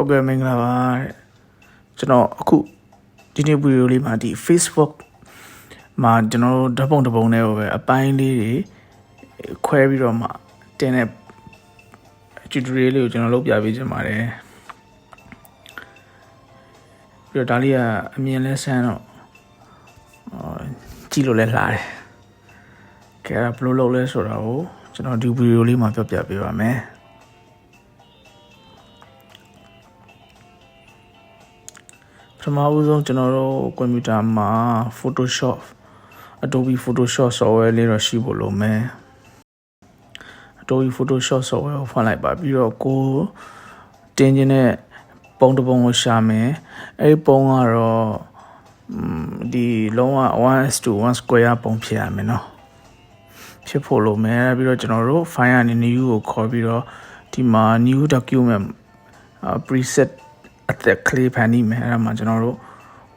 ဟုတ်ကဲ့မင်္ဂလာပါတဲ့ကျွန်တော်အခုဒီနေ့ဗီဒီယိုလေးမှာဒီ Facebook မှာကျွန်တော်တို့ဓာတ်ပုံတစ်ပုံနဲ့ပဲအပိုင်းလေးတွေခွဲပြီးတော့မှတင်တဲ့ tutorial လေးကိုကျွန်တော်လုပ်ပြပေးချင်ပါတယ်ပြီးတော့ဒါလေးကအမြင်လဲဆန်းတော့အော်ကြည့်လို့လဲလှတယ်ကဲဘယ်လိုလုပ်လဲဆိုတာကိုကျွန်တော်ဒီဗီဒီယိုလေးမှာပြောပြပေးပါမယ် ပထမဦးဆုံးကျွန်တော်တို့ကွန်ပျူတာမှာ Photoshop Adobe Photoshop software လေးတော့ရှိဖို့လိုမယ် Adobe Photoshop software ကိုဖွင့်လိုက်ပါပြီးတော့ကိုတင်ခြင်းတဲ့ပုံတစ်ပုံကိုရှာမယ်အဲ့ဒီပုံကတော့ဒီလုံးဝ1 to 1 square ပုံဖြစ်ရမယ်နော်ဖြစ်ဖို့လိုမယ်ပြီးတော့ကျွန်တော်တို့ file ကနေ new ကိုခေါ်ပြီးတော့ဒီမှာ new document preset အသက်ကလေးဖန်နေမယ်အဲ့ဒါမှကျွန်တော်တို့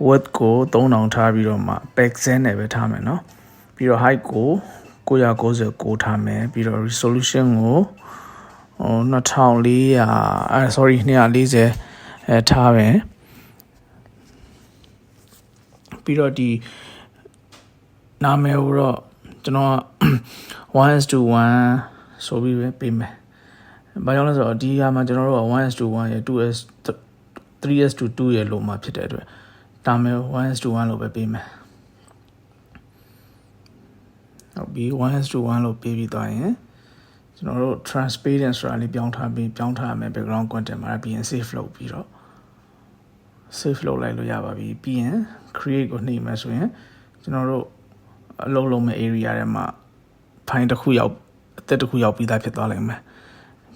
width ကို3000ထားပြီးတော့မှ pixel နဲ့ပဲထားမယ်เนาะပြီးတော့ height ကို999ထားမယ်ပြီးတော့ resolution ကိုဟို2400အဲ sorry 240အဲထားမယ်ပြီးတော့ဒီနာမည်ကိုတော့ကျွန်တော်1 to 1ဆိုပြီးပဲပေးမယ်။ဘာကြောင့်လဲဆိုတော့ဒီဟာမှာကျွန်တော်တို့က1 to 1ရယ် 2s 3s to 2ရယ်လို့မှဖြစ်တဲ့အတွက်ဒါမဲ့1 to 1လို့ပဲပေးမယ်ဟုတ်ပြီ1 to 1လို့ပေးပြီးသွားရင်ကျွန်တော်တို့ transparent ဆိုတာလေးပြောင်းထားပြီးပြောင်းထားရမယ် background content မှာပြီးရင် save လုပ်ပြီးတော့ save လုပ်လိုက်လို့ရပါပြီပြီးရင် create ကိုနှိပ်မယ်ဆိုရင်ကျွန်တော်တို့အလုံးလုံးမဲ့ area ထဲမှာ file တစ်ခုရောက်အသက်တစ်ခုရောက်ပြီးသားဖြစ်သွားလိမ့်မယ်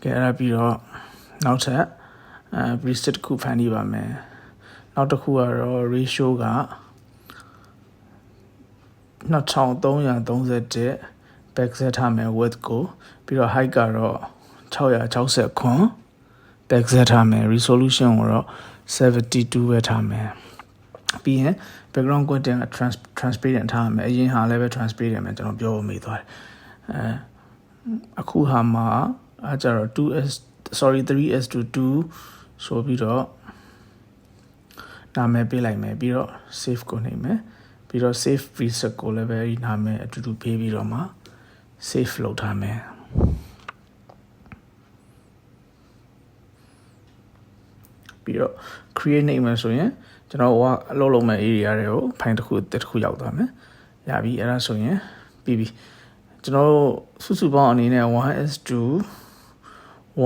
ကဲအဲ့ဒါပြီးတော့နောက်ထပ် အဲ preset တစ်ခုဖန်တီးပါမယ်နောက်တစ်ခုကတော့ ratio က2331 backset ထားမယ် width ကိုပြီးတော့ height ကတော့660ခွန် backset ထားမယ် resolution ကိုတော့72ပဲထားမယ်ပြီးရင် background content က transparent ထားမယ်အရင်ဟာလည်းပဲ transparent ပဲကျွန်တော်ပြောမိသွားတယ်အဲအခုဟာမှာအဲကြတော့ 2s sorry 3s to 2 ဆိုပြီးတော့နာမည်ပေးလိုက်မယ်ပြီးတော့ save ကိုနှိပ်မယ်ပြီးတော့ save preset ကိုလည်းပဲဒီနာမည်အတူတူပေးပြီးတော့မှ save လုပ်ထားမယ်ပြီးတော့ create နှိပ်မယ်ဆိုရင်ကျွန်တော်ကအလုပ်လုပ်မဲ့ area တွေကို file တစ်ခုတစ်ခုရောက်သွားမယ်ရပြီအဲ့ဒါဆိုရင်ပြီးပြီကျွန်တော်တို့စုစုပေါင်းအနေနဲ့ 1s2 1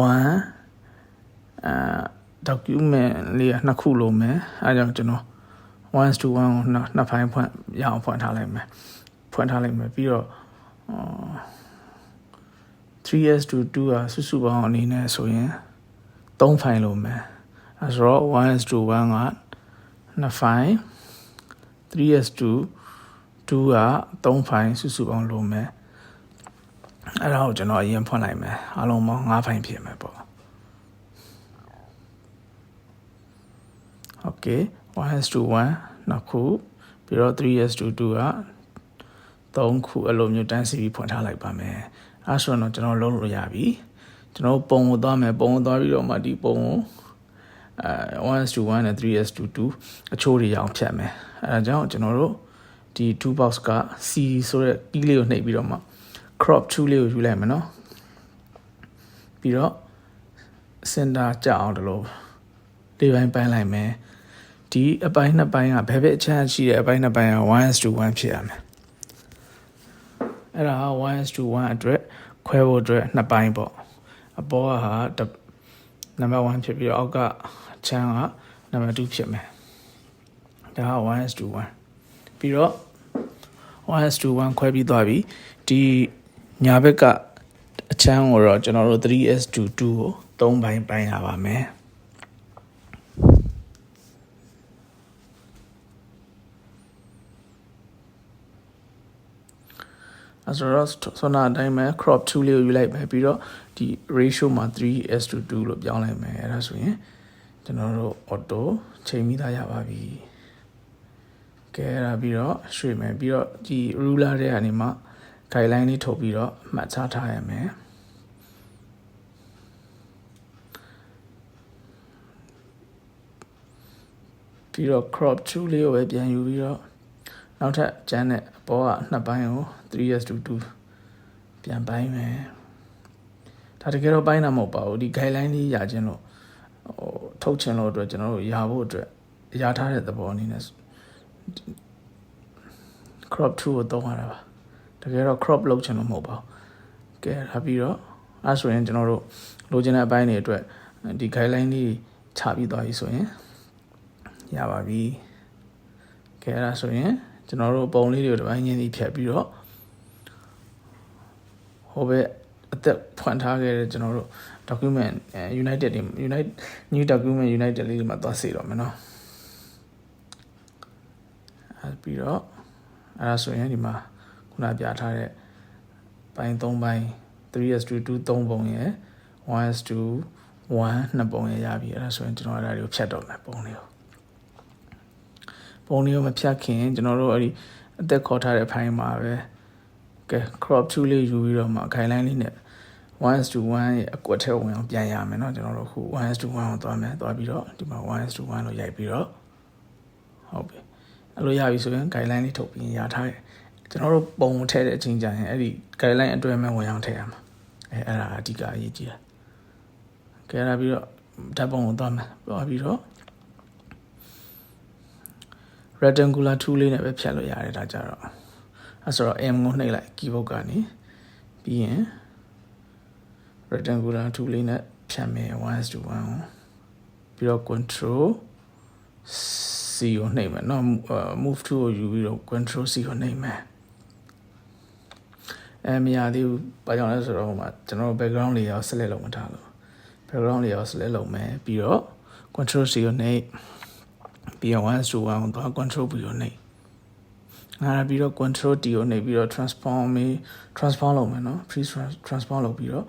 အာ document လေးနှစ်ခုလုံးမယ်အဲကြောင့်ကျွန်တော်1 to 1ကိုနှစ်ဖိုင်ဖွင့်ရအောင်ဖွင့်ထားလိုက်မယ်ဖွင့်ထားလိုက်မယ်ပြီးတော့ 3s to 2ကစုစုပေါင်းအနေနဲ့ဆိုရင်3ဖိုင်လုံးမယ်အဲဆိုတော့ 1s to 1ကနှစ်ဖိုင် 3s to 2က3ဖိုင်စုစုပေါင်းလုံးမယ်အဲ့ဒါကိုကျွန်တော်အရင်ဖွင့်လိုက်မယ်အားလုံးပေါင်း5ဖိုင်ဖြစ်မယ်ပေါ့ okay 1s to 1နှစ်ခုပြီးတော့ 3s to 2က3ခုအဲ့လိုမျိုးတန်းစီပြီးဖွင့်ထားလိုက်ပါမယ်အဲဆိုတော့ကျွန်တော်လုံးလို့ရပြီကျွန်တော်ပုံကိုသွားမယ်ပုံကိုသွားပြီးတော့မှဒီပုံကိုအဲ 1s to 1နဲ့ 3s to 2အချိုးတွေရအောင်ဖြတ်မယ်အဲဒါကြောင့်ကျွန်တော်တို့ဒီ two box က C ဆိုတဲ့ key လေးကိုနှိပ်ပြီးတော့မှ crop tool လေးကိုယူလိုက်မယ်နော်ပြီးတော့ center ကြအောင်တလို့လေးပိုင်းပိုင်းလိုက်မယ် ဒီအပိုင်းနှစ်ပိုင်းကဘယ်ဘက်အချမ်းရှိတဲ့အပိုင်းနှစ်ပိုင်းက 1s to 1ဖြစ်ရမယ်အဲ့ဒါက 1s to 1အတွက်ခွဲဖို့အတွက်နှစ်ပိုင်းပေါ့အပေါ်ကဟာနံပါတ်1ဖြစ်ပြီးတော့အောက်ကချမ်းကနံပါတ်2ဖြစ်မယ်ဒါက 1s to 1ပြီးတော့ 1s to 1ခွဲပြီးသွားပြီဒီညာဘက်ကအချမ်းကိုတော့ကျွန်တော်တို့ 3s to 2ကို3ပိုင်းပိုင်းရပါမယ် အဲဆိုတော့ဆိုနာအတိုင်းပဲ crop 2လေးကိုယူလိုက်ပဲပြီးတော့ဒီ ratio မှာ 3s to 2လို့ပြောင်းလိုက်မယ်အဲဒါဆိုရင်ကျွန်တော်တို့ auto ချိန်မိသားရပါပြီကဲအဲ့ဒါပြီးတော့ရွှေ့မယ်ပြီးတော့ဒီ ruler တွေကနေမှ guideline လေးထုတ်ပြီးတော့မှတ်ချထားရမယ်တပြီးတော့ crop tool လေးကိုပဲပြန်ယူပြီးတော့ နောက်ထပ်ကျန်းတဲ့အပေါ်ကနှစ်ပိုင်းကို 3s to 2ပြန်ပိုင်းမယ်ဒါတကယ်တော့ပိုင်းတာမဟုတ်ပါဘူးဒီ guideline လေးရခြင်းလို့ဟိုထုတ်ချင်လို့အတွက်ကျွန်တော်တို့ရဖို့အတွက်ရထားတဲ့သဘောအနေနဲ့ crop tool ကိုသုံးရတာပါတကယ်တော့ crop လုပ်ချင်လို့မဟုတ်ပါဘူးကဲဒါပြီးတော့အဲဆိုရင်ကျွန်တော်တို့လိုချင်တဲ့အပိုင်းတွေအတွက်ဒီ guideline လေးချပြီးသွားပြီဆိုရင်ရပါပြီကဲအဲ့ဒါဆိုရင် ကျွန်တော်တို့ပုံလေးတွေကိုတစ်ပိုင်းချင်းစီဖြတ်ပြီးတော့ဟိုဘက်အသက်ဖွင့်ထားခဲ့တဲ့ကျွန်တော်တို့ document united တွေ united new document united လေးတွေမှာသွားစေတော့မယ်နော်အဲပြီးတော့အဲ့ဒါဆိုရင်ဒီမှာခုနပြထားတဲ့ပိုင်း၃ပိုင်း 3s to 2 3ပုံရယ် 1s to 1နှစ်ပုံရရပြီအဲ့ဒါဆိုရင်ကျွန်တော်အဲ့ဒါတွေကိုဖြတ်တော့မယ်ပုံလေးကို ပုံလေးကိုမဖြတ်ခင်ကျွန်တော်တို့အဲ့ဒီအသက်ခေါ်ထားတဲ့ဖိုင်မှာပဲကဲ crop tool လေးယူပြီးတော့မှ guideline လေးနဲ့ 1s to 1ရဲ့အကွက်ထဲဝင်အောင်ပြန်ရမယ်เนาะကျွန်တော်တို့ခု 1s to 1ကိုသွားမယ်သွားပြီးတော့ဒီမှာ 1s to 1လို့ရိုက်ပြီးတော့ဟုတ်ပြီအဲ့လိုရပြီဆိုရင် guideline လေးထုတ်ပြီးရထားတယ်ကျွန်တော်တို့ပုံထည့်တဲ့အချိန်ကျရင်အဲ့ဒီ guideline အတွဲမဲ့ဝင်အောင်ထည့်ရမှာအဲအဲ့ဒါအဓိကအရေးကြီးတာကဲရပြီးတော့ဓာတ်ပုံကိုသွားမယ်သွားပြီးတော့ rectangular tool လေးနဲ့ပဲဖြတ်လို့ရတယ်ဒါကြတော့အဲဆိုတော့ M ကိုနှိပ်လိုက် keyboard ကနေပြီးရင် rectangular tool လေးနဲ့ဖြတ်မယ်1 to 1ပြီးတော့ control C ကိုနှိပ်မယ်နော် move to ကိုယူပြီးတော့ control C ကိုနှိပ်မယ်အဲမရသေးဘူးဘာကြောင့်လဲဆိုတော့ဟိုမှာကျွန်တော် background လေးရော select လုပ်မထားလို့ background လေးရော select လုပ်မယ်ပြီးတော့ control C ကိုနှိပ် PR1 S1 ကိုသွား control ပြီးတော့နှိပ်ငါရပြီးတော့ control T ကိုနှိပ်ပြီးတော့ transform မေး transform လုပ်မယ်နော် free transform လုပ်ပြီးတော့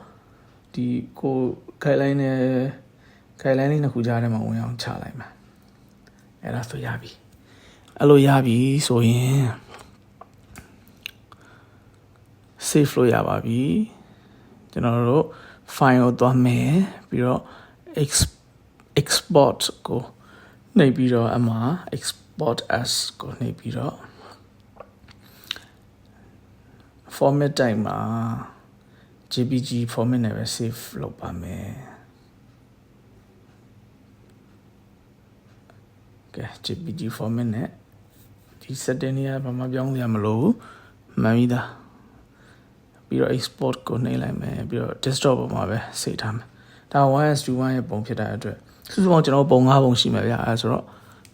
ဒီကို guideline နဲ့ guideline လေးနှစ်ခုကြားထဲမှာဝင်အောင်ချလိုက်မှာအဲ့ဒါဆိုရပြီအဲ့လိုရပြီဆိုရင် save လို့ရပါပြီကျွန်တော်တို့ file ကိုသွားမယ်ပြီးတော့ export ကို နှိပ်ပြီးတော့အမှ export as ကိုနှိပ်ပြီးတော့ format type မှာ JPG format နဲ့ပဲ save လုပ်ပါမယ်ကဲ JPG format နဲ့ဒီ setting တွေကဘာမှပြောင်းရမလို့မှန်ပြီသားပြီးတော့ export ကိုနှိပ်လိုက်မယ်ပြီးတော့ desktop ပေါ်မှာပဲ save ထားမယ်ဒါ 1s to 1ရဲ့ပုံဖြစ်တဲ့အတွက် စုစုပေါင်းကျွန်တော်ပုံ၅ပုံရှိမှာဗျအဲဆိုတော့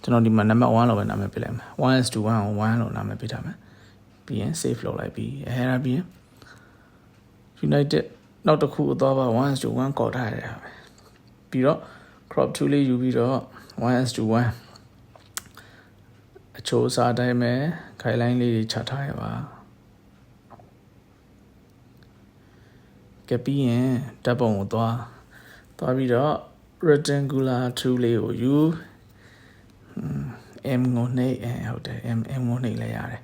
ကျွန်တော်ဒီမှာ number 1လို့ပဲနာမည်ပေးလိုက်မယ် 1s to 1ကို1လို့နာမည်ပေးထားမယ်ပြီးရင် save လုပ်လိုက်ပြီးအဲဒါပြီးရင် united နောက်တစ်ခုအသွားပါ 1s to 1ကော်ထားရတယ်ပဲပြီးတော့ crop tool လေးယူပြီးတော့ 1s to 1အချိုးအစားတိုင်းပဲ guideline လေးတွေချထားရပါကပြီးရင်ဓာတ်ပုံကိုသွားသွားပြီးတော့ rectangular tool လေးကိုယူ m ကိုနှိပ်အဲဟုတ်တယ် m m ကိုနှိပ်လိုက်ရတယ်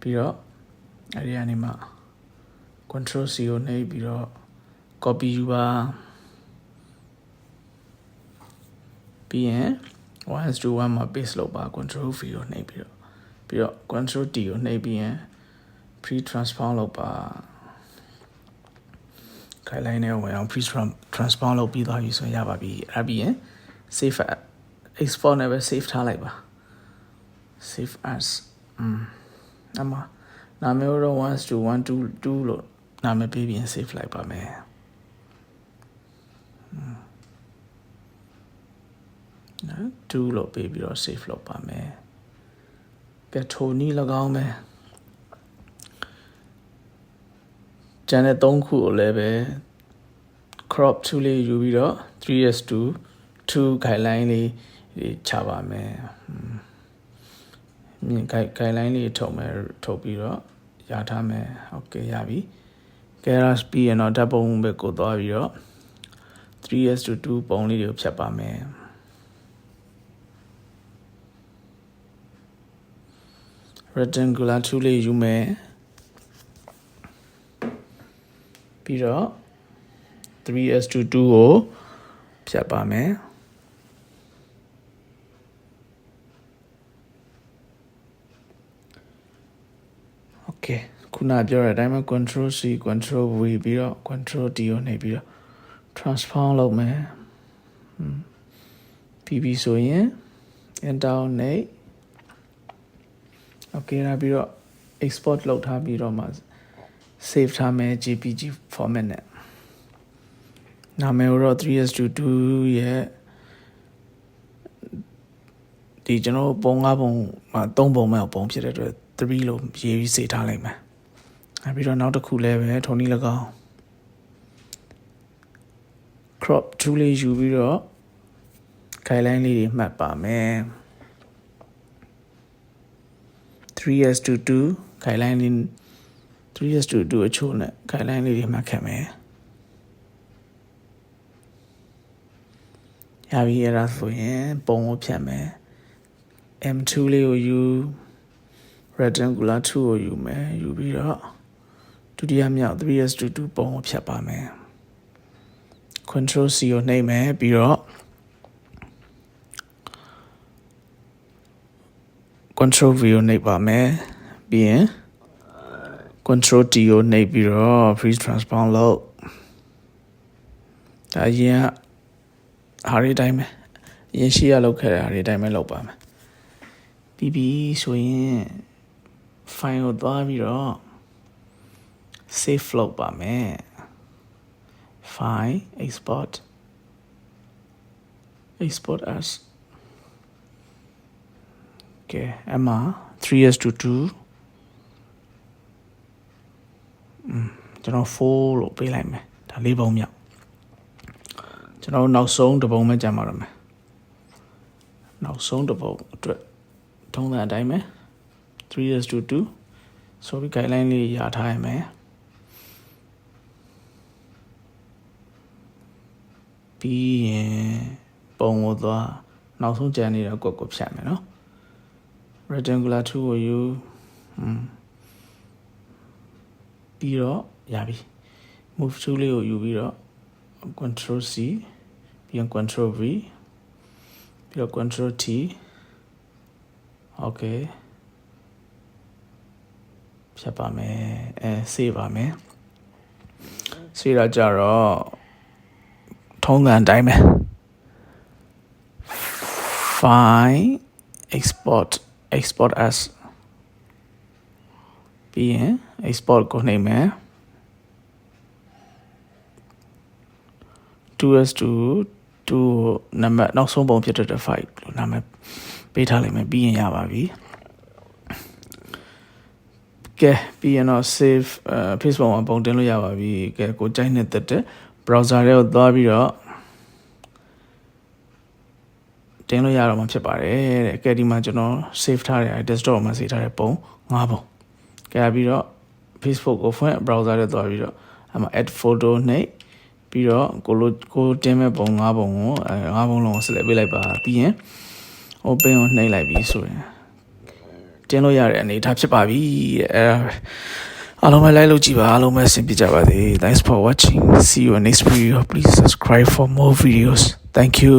ပြီးတော့အဲဒီကနေမှ control c ကိုနှိပ်ပြီးတော့ copy ယူပါပြီးရင်1 to 1မှာ paste လုပ်ပါ control v ကိုနှိပ်ပြီးတော့ပြီးတော့ control t ကိုနှိပ်ပြီးရင် pre transform လုပ်ပါ guideline နဲ့ဝင်အောင် pre transform လုပ်ပြီးသွားပြီဆိုရင်ရပါပြီအဲ့ပြီးရင် save export နဲ့ပဲ save ထားလိုက်ပါ save as อืมအမနာမည်တော့1 to 1 2 2လို့နာမည်ပေးပြီး save လိုက်ပါမယ်နော်2လို့ပေးပြီးတော့ save လုပ်ပါမယ်ကဲထိုနီး၎င်းပဲ ကျန်တဲ့၃ခုကိုလည်းပဲ crop 2လေးယူပြီးတော့ 3s to 2 guideline လေးချပါမယ်မြင် guideline လေးထုတ်မယ်ထုတ်ပြီးတော့ရထားမယ်ဟုတ်ကဲ့ရပြီ keras ပြီးရင်တော့ဓာတ်ပုံဘက်ကိုသွားပြီးတော့ 3s to 2ပုံလေးတွေကိုဖြတ်ပါမယ် rectangular tool လေးယူမယ် ပြီးတော့ 3s22 ကိုဖြတ်ပါမယ်โอเคခုနပြောတဲ့အတိုင်းပဲ control c control v ပြီးတော့ control d ကိုနှိပ်ပြီးတော့ transform လုပ်မယ်ပြီးပြီဆိုရင် enter နှိပ်โอเคဒါပြီးတော့ export လုပ်ထားပြီးတော့မှ save ထားမယ် jpg format နဲ့နာမည်ကိုတော့ 3s22 ရဲ့ဒီကျွန်တော်ပုံ၅ပုံမှာ၃ပုံမဲ့ပုံဖြစ်တဲ့အတွက်3လို့ရေးပြီးစေထားလိုက်မယ်။အဲပြီးတော့နောက်တစ်ခုလည်းပဲထုံနည်း၎င်း crop tool လေးယူပြီးတော့ guideline လေးတွေမှတ်ပါမယ်။ 3s to 2 guideline လေး 3s to 2အချို့နဲ့ guideline လေးတွေမှတ်ခဲ့မယ်။ရပြီအဲ့ဒါဆိုရင်ပုံကိုဖြတ်မယ်။ M2 လေးကိုယူ rectangular 2ကိုယူမယ်ယူပြီးတော့ဒုတိယမြောက် 3s to 2ပုံကိုဖြတ်ပါမယ် control C ကိုနှိပ်မယ်ပြီးတော့ control V ကိုနှိပ်ပါမယ်ပြီးရင် control T ကိုနှိပ်ပြီးတော့ freeze transform လုပ်ဒါအရင်ကဟာရီတိုင်းပဲအရင်ရှိရလောက်ခဲ့တဲ့ဟာရီတိုင်းပဲလုပ်ပါမယ်ပြီးပြီဆိုရင် file ကိုသွားပြီးတော့ save လုပ်ပါမယ် file export export as ကဲအမ 3s to 2อืม ကျွန်တော်4လို့ပေးလိုက်မယ်ဒါလေးပုံမြောက်ကျွန်တော်နောက်ဆုံးတစ်ပုံပဲကြံပါတော့မယ်နောက်ဆုံးတစ်ပုံအတွက်ထုံးတဲ့အတိုင်းပဲ 3s to 2ဆိုပြီး guideline လေးရထားရမယ်ပြီးရင်ပုံကိုသွားနောက်ဆုံးကြံနေတော့ကိုကိုဖြတ်မယ်နော် rectangular 2ကိုယူอืมပြီးတော့ ရပြီ move tool လေးကိုယူပြီးတော့ control C ပြီးရင် control V ပြီးတော့ control T okay ဖြတ်ပါမယ်အဲ save ပါမယ် save ရကြတော့ထုံးစံအတိုင်းပဲ file export export as ပြီးရင် export ကိုနှိပ်မယ် 2s2 2နံပါတ်နောက်ဆုံးပုံဖြစ်တဲ့ file လို့နာမည်ပေးထားလိုက်မယ်ပြီးရင်ရပါပြီကဲပြီးရင်တော့ save အဲ Facebook မှာပုံတင်လို့ရပါပြီကဲကိုကြိုက်နေတဲ့တဲ့ browser တွေကိုသွားပြီးတော့တင်လို့ရတော့မှဖြစ်ပါတယ်တဲ့ကဲဒီမှာကျွန်တော် save ထားတဲ့ desktop မှာ save ထားတဲ့ပုံ၅ပုံကဲပြီးတော့ Facebook ကိုဖွင့် browser ထဲသွားပြီးတော့အဲ့မှာ add photo နဲ့ ပြီးတော့ကိုလိုကိုတင်မဲ့ပုံ၅ပုံကိုအဲ၅ပုံလုံးကို select ပေးလိုက်ပါပြီးရင် open ကိုနှိပ်လိုက်ပြီးဆိုရင်တင်လို့ရတဲ့အနေအထားဖြစ်ပါပြီအဲအားလုံးပဲ like လုပ်ကြည့်ပါအားလုံးပဲအဆင်ပြေကြပါစေ thanks for watching see you in next video please subscribe for more videos thank you